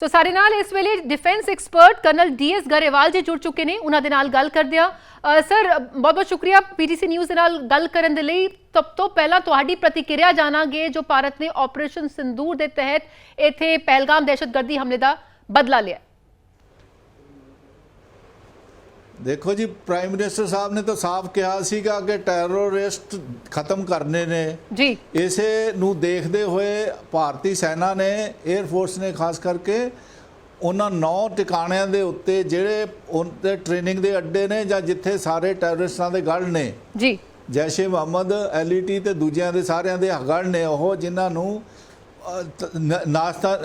ਸੋ ਸਾਡੇ ਨਾਲ ਇਸ ਵੇਲੇ defence expert colonel D S Grewal ji ਜੁੜ ਚੁੱਕੇ ਨੇ, ਉਹਨਾਂ ਦੇ ਨਾਲ ਗੱਲ ਕਰਦੇ ਆ ਸਰ, ਬਹੁਤ ਬਹੁਤ ਸ਼ੁਕਰੀਆ ਪੀਟੀਸੀ ਨਿਊਜ਼ ਦੇ ਨਾਲ ਗੱਲ ਕਰਨ ਦੇ ਲਈ। ਸਭ ਤੋਂ ਪਹਿਲਾਂ ਤੁਹਾਡੀ ਪ੍ਰਤੀਕਿਰਿਆ ਜਾਣਾਂਗੇ, ਜੋ ਭਾਰਤ ਨੇ ਆਪਰੇਸ਼ਨ ਸਿੰਦੂਰ ਦੇ ਤਹਿਤ ਇੱਥੇ ਪਹਿਲਗਾਮ ਦਹਿਸ਼ਤਗਰਦੀ ਹਮਲੇ ਦਾ ਬਦਲਾ ਲਿਆ। ਦੇਖੋ ਜੀ ਪ੍ਰਾਈਮ ਮਿਨਿਸਟਰ ਸਾਹਿਬ ਨੇ ਤਾਂ ਸਾਫ਼ ਕਿਹਾ ਸੀਗਾ ਕਿ ਟੈਰਰਿਸਟ ਖਤਮ ਕਰਨੇ ਨੇ। ਜੀ। ਇਸੇ ਨੂੰ ਦੇਖਦੇ ਹੋਏ ਭਾਰਤੀ ਸੈਨਾ ਨੇ 에ਅਰ ਫੋਰਸ ਨੇ ਖਾਸ ਕਰਕੇ ਉਹਨਾਂ ਨੌ ਟਿਕਾਣਿਆਂ ਦੇ ਉੱਤੇ ਜਿਹੜੇ ਉਹਨਾਂ ਟ੍ਰੇਨਿੰਗ ਦੇ ਅੱਡੇ ਨੇ ਜਾਂ ਜਿੱਥੇ ਸਾਰੇ ਟੈਰਰਿਸਟਾਂ ਦੇ ਗੜ ਨੇ। ਜੀ। ਜੈਸ਼ੇ ਮੁਹੰਮਦ ਐਲਈਟੀ ਤੇ ਦੂਜਿਆਂ ਦੇ ਸਾਰਿਆਂ ਦੇ ਗੜ ਨੇ ਉਹ ਜਿਨ੍ਹਾਂ ਨ- ਨਾਸ਼ਤਾ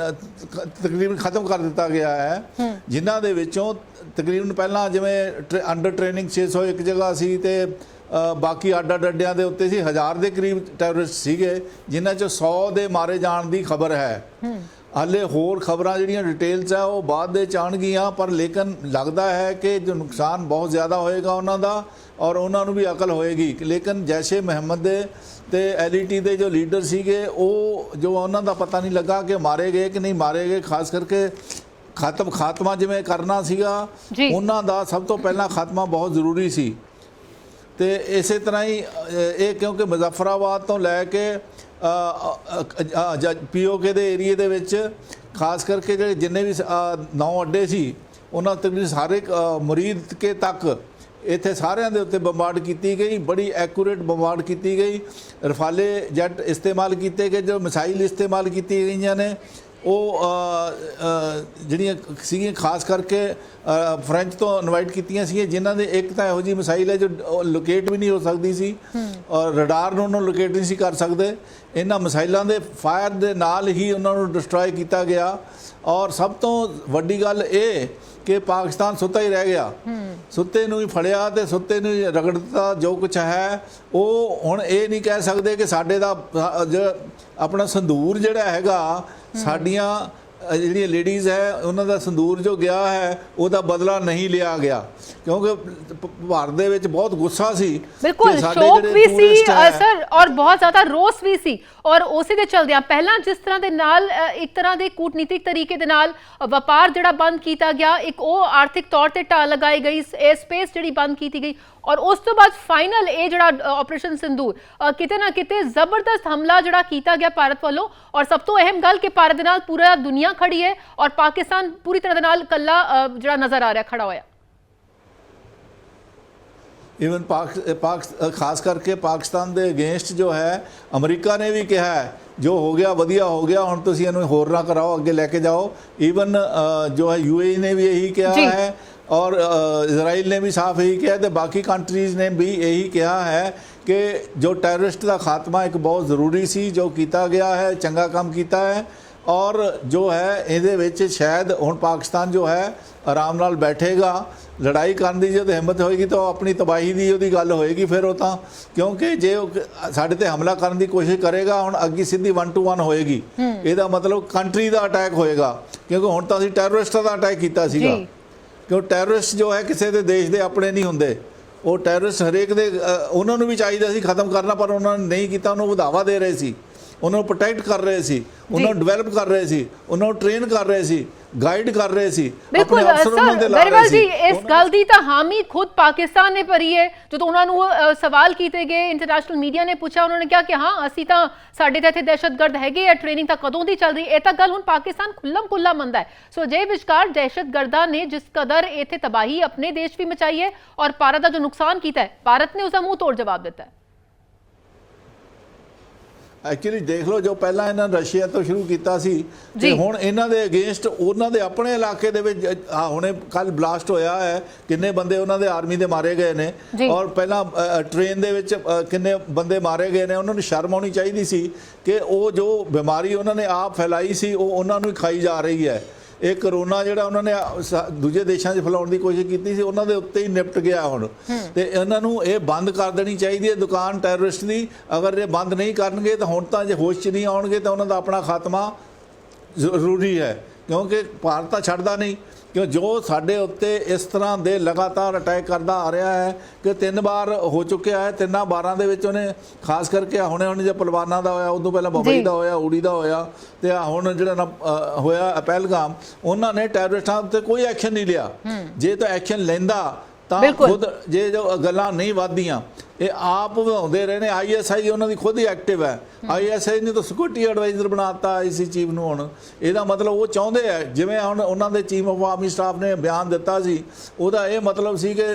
ਤਕਰੀਬਨ ਖਤਮ ਕਰ ਦਿੱਤਾ ਗਿਆ ਹੈ। ਜਿਨ੍ਹਾਂ ਦੇ ਵਿੱਚੋਂ ਤਕਰੀਬਨ ਪਹਿਲਾਂ ਜਿਵੇਂ ਅੰਡਰ ਟ੍ਰੇਨਿੰਗ 600 ਇੱਕ ਜਗ੍ਹਾ ਸੀ ਤੇ ਬਾਕੀ ਅੱਡ ਅੱਡ ਅੱਡਿਆਂ ਦੇ ਉੱਤੇ ਸੀ। ਹਜ਼ਾਰ ਦੇ ਕਰੀਬ ਟੈਰਰਿਸਟ ਸੀਗੇ ਜਿਨ੍ਹਾਂ ਚੋਂ 100 ਦੇ ਮਾਰੇ ਜਾਣ ਦੀ ਖਬਰ ਹੈ। ਹਾਲੇ ਹੋਰ ਖਬਰਾਂ ਜਿਹੜੀਆਂ ਡਿਟੇਲਸ ਆ ਉਹ ਬਾਅਦ ਦੇ ਚ ਆਉਣਗੀਆਂ ਪਰ ਲੇਕਿਨ ਲੱਗਦਾ ਹੈ ਕਿ ਜੋ ਨੁਕਸਾਨ ਬਹੁਤ ਜ਼ਿਆਦਾ ਹੋਏਗਾ ਉਹਨਾਂ ਦਾ ਔਰ ਉਹਨਾਂ ਨੂੰ ਵੀ ਅਕਲ ਹੋਏਗੀ ਲੇਕਿਨ ਜੈਸ਼ੇ ਮੁਹੰਮਦ ਦੇ ਤੇ ਐਲਈਟੀ ਦੇ ਜੋ ਲੀਡਰ ਸੀਗੇ ਉਹ ਜੋ ਉਹਨਾਂ ਦਾ ਪਤਾ ਨਹੀਂ ਲੱਗਾ ਕਿ ਮਾਰੇ ਗਏ ਕਿ ਨਹੀਂ ਮਾਰੇ ਗਏ ਖਾਸ ਕਰਕੇ ਖਤਮ ਖਾਤਮਾ ਜਿਵੇਂ ਕਰਨਾ ਸੀਗਾ। ਉਹਨਾਂ ਦਾ ਸਭ ਤੋਂ ਪਹਿਲਾਂ ਖਾਤਮਾ ਬਹੁਤ ਜ਼ਰੂਰੀ ਸੀ ਤੇ ਇਸੇ ਤਰ੍ਹਾਂ ਹੀ ਇਹ ਕਿਉਂਕਿ ਮੁਜ਼ੱਫਰਾਬਾਦ ਤੋਂ ਲੈ ਕੇ ਪੀਓਕੇ ਦੇ ਏਰੀਏ ਦੇ ਵਿੱਚ ਖਾਸ ਕਰਕੇ ਜਿਹੜੇ ਜਿੰਨੇ ਵੀ ਨੌ ਅੱਡੇ ਸੀ ਉਹਨਾਂ ਤਕਰੀਬਨ ਸਾਰੇ ਅ, ਮੁਰੀਦ ਕੇ ਤੱਕ ਇੱਥੇ ਸਾਰਿਆਂ ਦੇ ਉੱਤੇ ਬੰਬਾਰਡ ਕੀਤੀ ਗਈ ਬੜੀ ਐਕੂਰੇਟ ਬੰਬਾਰਡ ਕੀਤੀ ਗਈ। ਰਫਾਲੇ ਜੈਟ ਇਸਤੇਮਾਲ ਕੀਤੇ ਗਏ ਜੋ ਮਿਸਾਈਲ ਇਸਤੇਮਾਲ ਕੀਤੀ ਗਈਆਂ ਨੇ। ਉਹ ਜਿਹੜੀਆਂ ਸੀਗੀਆਂ ਖਾਸ ਕਰਕੇ ਫ੍ਰੈਂਚ ਤੋਂ ਇਨਵਾਈਟ ਕੀਤੀਆਂ ਸੀਗੀਆਂ ਜਿਨ੍ਹਾਂ ਦੇ ਇੱਕ ਤਾਂ ਇਹੋ ਜੀ ਮਿਸਾਈਲ ਹੈ ਜੋ ਲੋਕੇਟ ਵੀ ਨਹੀਂ ਹੋ ਸਕਦੀ ਸੀ। ਔਰ ਰਡਾਰ ਨੂੰ ਉਹਨੂੰ ਲੋਕੇਟ ਨਹੀਂ ਸੀ ਕਰ ਸਕਦੇ। ਇਹਨਾਂ ਮਿਸਾਈਲਾਂ ਦੇ ਫਾਇਰ ਦੇ ਨਾਲ ਹੀ ਉਹਨਾਂ ਨੂੰ ਡਿਸਟਰੋਏ ਕੀਤਾ ਗਿਆ। ਔਰ ਸਭ ਤੋਂ ਵੱਡੀ ਗੱਲ ਇਹ ਕਿ ਪਾਕਿਸਤਾਨ ਸੁੱਤਾ ਹੀ ਰਹਿ ਗਿਆ। ਸੁੱਤੇ ਨੂੰ ਹੀ ਫੜਿਆ ਤੇ ਸੁੱਤੇ ਨੂੰ ਹੀ ਰਗੜ ਦਿੱਤਾ ਜੋ ਕੁਝ ਹੈ ਉਹ ਹੁਣ ਇਹ ਨਹੀਂ ਕਹਿ ਸਕਦੇ ਕਿ ਸਾਡੇ ਦਾ ਆਪਣਾ ਸੰਦੂਰ ਜਿਹੜਾ ਹੈਗਾ ਸਾਡੀਆਂ ਜਿਹੜੀਆਂ ਲੇਡੀਜ਼ ਹੈ ਉਹਨਾਂ ਦਾ ਸੰਦੂਰ ਜੋ ਗਿਆ ਹੈ ਉਹਦਾ ਬਦਲਾ ਨਹੀਂ ਲਿਆ ਗਿਆ। ਕਿਉਂਕਿ ਭਾਰਤ ਦੇ ਵਿੱਚ ਬਹੁਤ ਗੁੱਸਾ ਸੀ ਬਿਲਕੁਲ ਸ਼ੌਕ ਵੀ ਸੀ ਸਰ ਔਰ ਬਹੁਤ ਜ਼ਿਆਦਾ ਰੋਸ ਵੀ ਸੀ। ਔਰ ਉਸੇ ਦੇ ਚਲਦਿਆਂ ਪਹਿਲਾਂ ਜਿਸ ਤਰ੍ਹਾਂ ਦੇ ਨਾਲ ਇੱਕ ਤਰ੍ਹਾਂ ਦੇ ਕੂਟਨੀਤਿਕ ਤਰੀਕੇ ਦੇ ਨਾਲ ਵਪਾਰ ਜਿਹੜਾ ਬੰਦ ਕੀਤਾ ਗਿਆ ਇੱਕ ਉਹ ਆਰਥਿਕ ਤੌਰ ਤੇ ਢਾਲ ਲਗਾਈ ਗਈ 에ਅਰ ਸਪੇਸ ਜਿਹੜੀ ਬੰਦ ਕੀਤੀ ਗਈ ਔਰ ਉਸ ਤੋਂ ਬਾਅਦ ਫਾਈਨਲ ਇਹ ਜਿਹੜਾ ਆਪਰੇਸ਼ਨ ਸਿੰਦੂਰ ਕਿਤੇ ਨਾ ਕਿਤੇ ਜ਼ਬਰਦਸਤ ਹਮਲਾ ਜਿਹੜਾ ਕੀਤਾ ਗਿਆ ਭਾਰਤ ਵੱਲੋਂ। ਔਰ ਸਭ ਤੋਂ ਅਹਿਮ ਗੱਲ ਕਿ ਭਾਰਤ ਦੇ ਨਾਲ ਪੂਰਾ ਦੁਨੀਆ ਖੜੀ ਹੈ ਔਰ ਪਾਕਿਸਤਾਨ ਪੂਰੀ ਤਰ੍ਹਾਂ ਦੇ ਨਾਲ ਕੱਲਾ ਜਿਹੜਾ ਨਜ਼ਰ ਆ ਰਿਹਾ ਖੜਾ ਹੋਇਆ ਇਵਨ ਪਾਕ ਪਾਕ ਖਾਸ ਕਰਕੇ ਪਾਕਿਸਤਾਨ ਦੇ ਅਗੇਂਸਟ ਜੋ ਹੈ ਅਮਰੀਕਾ ਨੇ ਵੀ ਕਿਹਾ ਹੈ ਜੋ ਹੋ ਗਿਆ ਵਧੀਆ ਹੋ ਗਿਆ ਹੁਣ ਤੁਸੀਂ ਇਹਨੂੰ ਹੋਰ ਨਾ ਕਰਾਓ ਅੱਗੇ ਲੈ ਕੇ ਜਾਓ ਇਵਨ ਜੋ ਹੈ ਯੂਏਈ ਨੇ ਵੀ ਇਹੀ ਕਿਹਾ। ਹੈ ਔਰ ਇਜ਼ਰਾਈਲ ਨੇ ਵੀ ਸਾਫ਼ ਇਹੀ ਕਿਹਾ ਤੇ ਬਾਕੀ ਕੰਟਰੀਜ਼ ਨੇ ਵੀ ਇਹੀ ਕਿਹਾ ਹੈ ਕਿ ਜੋ ਟੈਰਰਿਸਟ ਦਾ ਖਾਤਮਾ ਇੱਕ ਬਹੁਤ ਜ਼ਰੂਰੀ ਸੀ ਜੋ ਕੀਤਾ ਗਿਆ ਹੈ ਚੰਗਾ ਕੰਮ ਕੀਤਾ ਹੈ ਔਰ ਜੋ ਹੈ ਇਹਦੇ ਵਿੱਚ ਸ਼ਾਇਦ ਹੁਣ ਪਾਕਿਸਤਾਨ ਜੋ ਹੈ ਆਰਾਮ ਨਾਲ ਬੈਠੇਗਾ ਲੜਾਈ ਕਰਨ ਦੀ ਜਦ ਹਿੰਮਤ ਹੋਏਗੀ ਤਾਂ ਉਹ ਆਪਣੀ ਤਬਾਹੀ ਦੀ ਉਹਦੀ ਗੱਲ ਹੋਏਗੀ ਫਿਰ ਉਹ ਤਾਂ ਕਿਉਂਕਿ ਜੇ ਉਹ ਸਾਡੇ ਤੇ ਹਮਲਾ ਕਰਨ ਦੀ ਕੋਸ਼ਿਸ਼ ਕਰੇਗਾ ਹੁਣ ਅੱਗੀ ਸਿੱਧੀ 1 ਟੂ 1 ਹੋਏਗੀ। ਇਹਦਾ ਮਤਲਬ ਕੰਟਰੀ ਦਾ ਅਟੈਕ ਹੋਏਗਾ ਕਿਉਂਕਿ ਹੁਣ ਤਾਂ ਅਸੀਂ ਟੈਰਰਿਸਟਾਂ ਦਾ ਅਟੈਕ ਕੀਤਾ ਸੀਗਾ। ਕਿਉਂ ਟੈਰਰਿਸਟ ਜੋ ਹੈ ਕਿਸੇ ਦੇ ਦੇਸ਼ ਦੇ ਆਪਣੇ ਨਹੀਂ ਹੁੰਦੇ। ਉਹ ਟੈਰਰਿਸਟ ਹਰੇਕ ਦੇ ਉਹਨਾਂ ਨੂੰ ਵੀ ਚਾਹੀਦਾ ਸੀ ਖਤਮ ਕਰਨਾ ਪਰ ਉਹਨਾਂ ਨੇ ਨਹੀਂ ਕੀਤਾ ਉਹਨੂੰ ਵਧਾਵਾ ਦੇ ਰਹੇ ਸੀ। ਉਹਨਾਂ ਨੂੰ ਪ੍ਰੋਟੈਕਟ ਕਰ ਰਹੇ ਸੀ ਉਹਨਾਂ ਨੂੰ ਡਿਵੈਲਪ ਕਰ ਰਹੇ ਸੀ ਉਹਨਾਂ ਨੂੰ ਟ੍ਰੇਨ ਕਰ ਰਹੇ ਸੀ ਗਾਈਡ ਕਰ ਰਹੇ ਸੀ ਆਪਣੇ ਅਫਸਰ ਉਹਨਾਂ ਦੇ ਲਾ ਰਹੇ ਸੀ। ਇਸ ਗੱਲ ਦੀ ਤਾਂ ਹਾਮੀ ਖੁਦ ਪਾਕਿਸਤਾਨ ਨੇ ਭਰੀ ਹੈ ਜਦੋਂ ਉਹਨਾਂ ਨੂੰ ਸਵਾਲ ਕੀਤੇ ਗਏ ਇੰਟਰਨੈਸ਼ਨਲ ਮੀਡੀਆ ਨੇ ਪੁੱਛਿਆ ਉਹਨਾਂ ਨੇ ਕਿਹਾ ਕਿ ਹਾਂ ਅਸੀਂ ਤਾਂ ਸਾਡੇ ਤਾਂ ਇੱਥੇ ਦਹਿਸ਼ਤਗਰਦ ਹੈਗੇ ਆ ਟ੍ਰੇਨਿੰਗ ਤਾਂ ਕਦੋਂ ਦੀ ਚੱਲ ਰਹੀ ਇਹ ਤਾਂ ਗੱਲ ਹੁਣ ਪਾਕਿਸਤਾਨ ਖੁੱਲਮ ਖੁੱਲਾ ਮੰਨਦਾ ਹੈ। ਸੋ ਜੇ ਵਿਚਕਾਰ ਦਹਿਸ਼ਤਗਰਦਾਂ ਨੇ ਜਿਸ ਕਦਰ ਇੱਥੇ ਤਬਾਹੀ ਆਪਣੇ ਦੇਸ਼ ਵੀ ਮਚਾਈ ਹੈ ਔਰ ਭਾਰਤ ਦਾ ਜੋ ਨੁਕਸਾਨ ਕੀਤਾ ਹੈ ਭਾਰਤ ਨੇ ਉਸ ਦਾ ਮੂੰਹ ਤੋੜ ਜਵਾਬ ਦਿੱਤਾ ਹੈ। ਐਕਚੁਅਲੀ ਦੇਖ ਲਓ ਜੋ ਪਹਿਲਾਂ ਇਹਨਾਂ ਰਸ਼ੀਆ ਤੋਂ ਸ਼ੁਰੂ ਕੀਤਾ ਸੀ ਤੇ। ਹੁਣ ਇਹਨਾਂ ਦੇ ਅਗੇਂਸਟ ਉਹਨਾਂ ਦੇ ਆਪਣੇ ਇਲਾਕੇ ਦੇ ਵਿੱਚ ਆ ਹੁਣੇ ਕੱਲ ਬਲਾਸਟ ਹੋਇਆ ਹੈ ਕਿੰਨੇ ਬੰਦੇ ਉਹਨਾਂ ਦੇ ਆਰਮੀ ਦੇ ਮਾਰੇ ਗਏ ਨੇ। ਔਰ ਪਹਿਲਾਂ ਟ੍ਰੇਨ ਦੇ ਵਿੱਚ ਕਿੰਨੇ ਬੰਦੇ ਮਾਰੇ ਗਏ ਨੇ ਉਹਨਾਂ ਨੂੰ ਸ਼ਰਮ ਆਉਣੀ ਚਾਹੀਦੀ ਸੀ ਕਿ ਉਹ ਜੋ ਬਿਮਾਰੀ ਉਹਨਾਂ ਨੇ ਆਪ ਫੈਲਾਈ ਸੀ ਉਹ ਉਹਨਾਂ ਨੂੰ ਹੀ ਖਾਈ ਜਾ ਰਹੀ ਹੈ ਇਹ ਕਰੋਨਾ ਜਿਹੜਾ ਉਹਨਾਂ ਨੇ ਸ- ਦੂਜੇ ਦੇਸ਼ਾਂ 'ਚ ਫੈਲਾਉਣ ਦੀ ਕੋਸ਼ਿਸ਼ ਕੀਤੀ ਸੀ ਉਹਨਾਂ ਦੇ ਉੱਤੇ ਹੀ ਨਿਪਟ ਗਿਆ ਹੁਣ। ਤੇ ਇਹਨਾਂ ਨੂੰ ਇਹ ਬੰਦ ਕਰ ਦੇਣੀ ਚਾਹੀਦੀ ਹੈ ਦੁਕਾਨ ਟੈਰਰਿਸਟ ਦੀ ਅਗਰ ਇਹ ਬੰਦ ਨਹੀਂ ਕਰਨਗੇ ਤਾਂ ਹੁਣ ਤਾਂ ਜੇ ਹੋਸ਼ 'ਚ ਨਹੀਂ ਆਉਣਗੇ ਤਾਂ ਉਹਨਾਂ ਦਾ ਆਪਣਾ ਖਾਤਮਾ ਜ਼ਰੂਰੀ ਹੈ ਕਿਉਂਕਿ ਭਾਰਤ ਤਾਂ ਛੱਡਦਾ ਨਹੀਂ। ਕਿਉਂ ਜੋ ਸਾਡੇ ਉੱਤੇ ਇਸ ਤਰ੍ਹਾਂ ਦੇ ਲਗਾਤਾਰ ਅਟੈਕ ਕਰਦਾ ਆ ਰਿਹਾ ਹੈ ਕਿ ਤਿੰਨ ਵਾਰ ਹੋ ਚੁੱਕਿਆ ਹੈ ਤਿੰਨਾਂ ਵਾਰਾਂ ਦੇ ਵਿੱਚ ਉਹਨੇ ਖਾਸ ਕਰਕੇ ਹੁਣੇ ਹੁਣੇ ਜੇ ਪਲਵਾਨਾ ਦਾ ਹੋਇਆ ਉਦੋਂ ਪਹਿਲਾਂ ਬੰਬਈ। ਦਾ ਹੋਇਆ ਉੜੀ ਦਾ ਹੋਇਆ ਤੇ ਹੁਣ ਜਿਹੜਾ ਹੋਇਆ ਪਹਿਲਗਾਮ ਉਹਨਾਂ ਨੇ ਟੈਰਰਿਸਟਾਂ ਉੱਤੇ ਕੋਈ ਐਕਸ਼ਨ ਨਹੀਂ ਲਿਆ ਜੇ ਤਾਂ ਐਕਸ਼ਨ ਲੈਂਦਾ ਤਾਂ। ਖੁਦ ਜੇ ਜੋ ਗੱਲਾਂ ਨਹੀਂ ਵੱਧਦੀਆਂ ਇਹ ਆਪ ਵਧਾਉਂਦੇ ਰਹੇ ਨੇ। ਆਈਐਸਆਈ ਉਹਨਾਂ ਦੀ ਖੁਦ ਹੀ ਐਕਟਿਵ ਹੈ। ਆਈਐਸਆਈ ਨੇ ਤਾਂ ਸਿਕਿਉਰਿਟੀ ਐਡਵਾਈਜ਼ਰ ਬਣਾਤਾ ਆਈਸੀ ਚੀਫ ਨੂੰ ਹੁਣ। ਇਹਦਾ ਮਤਲਬ ਉਹ ਚਾਹੁੰਦੇ ਆ, ਜਿਵੇਂ ਹੁਣ ਉਹਨਾਂ ਦੇ ਚੀਫ ਆਫ ਆਰਮੀ ਸਟਾਫ ਨੇ ਬਿਆਨ ਦਿੱਤਾ ਸੀ, ਉਹਦਾ ਇਹ ਮਤਲਬ ਸੀ ਕਿ